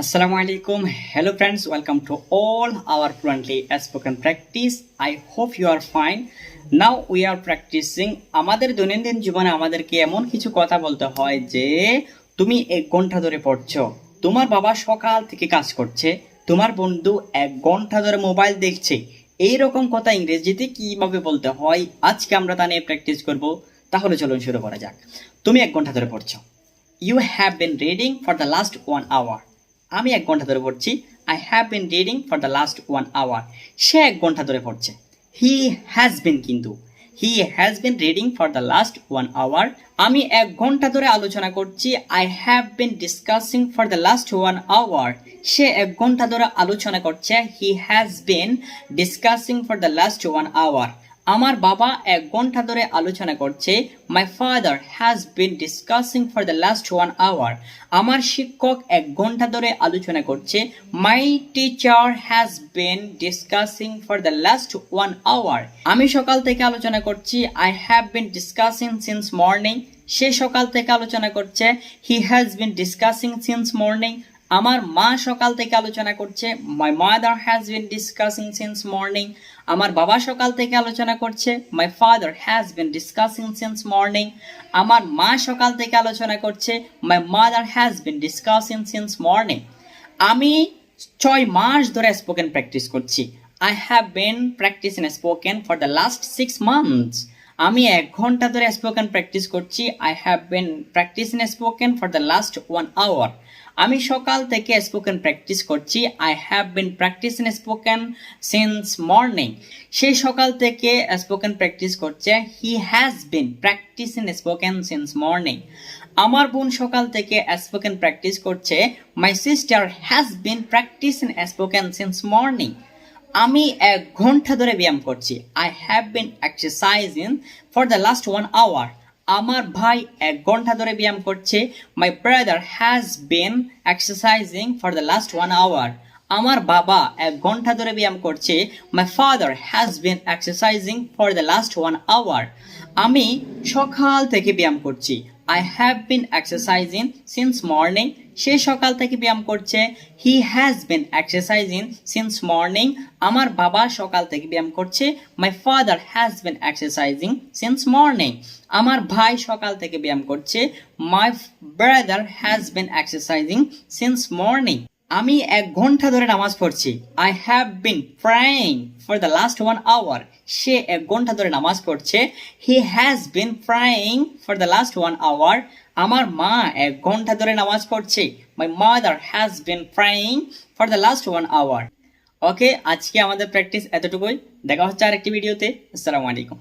Assalamu alaikum. Hello friends, welcome to all our fluently spoken practice. I hope you are fine. Now we are practicing আমাদের দৈনন্দিন জীবনে আমাদেরকে এমন কিছু কথা বলতে হয় যে তুমি এক ঘণ্টা ধরে পড়ছো। তোমার বাবা সকাল থেকে কাজ করছে। তোমার বন্ধু এক ঘণ্টা ধরে মোবাইল দেখছে। এই রকম কথা ইংরেজিতে কীভাবে বলতে হয়? আজকে আমরা তা নিয়ে প্র্যাকটিস করব। তাহলে চলুন শুরু করা যাক। তুমি এক ঘণ্টা ধরে পড়ছো। You have been reading for the last one hour আমি এক ঘণ্টা ধরে পড়ছি। I have been reading for the last one hour সে এক ঘণ্টা ধরে পড়ছে। হি হ্যাজ বিন কিন্তু। He has been reading for the last one hour আমি এক ঘণ্টা ধরে আলোচনা করছি। I have been discussing for the last one hour সে এক ঘণ্টা ধরে আলোচনা করছে। He has been discussing for the last one hour আমার বাবা এক ঘণ্টা ধরে আলোচনা করছে my father has been discussing for the last one hour আমার শিক্ষক এক ঘণ্টা ধরে আলোচনা করছে my teacher has been discussing for the last one hour আমি সকাল থেকে আলোচনা করছি I have been discussing since morning সে সকাল থেকে আলোচনা করছে he has been discussing since morning আমার মা সকাল থেকে আলোচনা করছে my mother has been discussing since morning আমার বাবা সকাল থেকে আলোচনা করছে my father has been discussing since morning আমার মা সকাল থেকে আলোচনা করছে my mother has been discussing since morning আমি ছয় মাস ধরে স্পোকেন প্র্যাকটিস করছি। I have been practice in spoken for the last six months আমি এক ঘণ্টা ধরে স্পোকেন প্র্যাকটিস করছি। I have been practice in spoken for the last one hour আমি সকাল থেকে স্পোকেন প্র্যাকটিস করছি। I have been practice in spoken since morning সেই সকাল থেকে স্পোকেন প্র্যাকটিস করছে। He has been practice in spoken since morning আমার বোন সকাল থেকে স্পোকেন প্র্যাকটিস করছে। My sister has been practice in spoken since morning আমি এক ঘণ্টা ধরে ব্যায়াম করছি। I have been exercising for the last one hour আমার ভাই এক ঘণ্টা ধরে ব্যায়াম করছে। My brother has been exercising for the last one hour আমার বাবা এক ঘণ্টা ধরে ব্যায়াম করছে। My father has been exercising for the last one hour আমি সকাল থেকে ব্যায়াম করছি। I have been exercising since morning সে সকাল থেকে ব্যায়াম করছে। He has been exercising since morning আমার বাবা সকাল থেকে ব্যায়াম করছে। My father has been exercising since morning আমার ভাই সকাল থেকে ব্যায়াম করছে। My brother has been exercising since morning আমি এক ঘণ্টা ধরে নামাজ পড়ছি। I have been praying for the last one hour সে এক ঘণ্টা ধরে নামাজ পড়ছে। He has been praying for the last one hour আমার মা এক ঘণ্টা ধরে নামাজ পড়ছে। My mother has been praying for the last one hour okay আজকে আমাদের প্র্যাকটিস এতটুকুই। দেখা হচ্ছে আরেকটি ভিডিওতে আসসালামু আলাইকুম।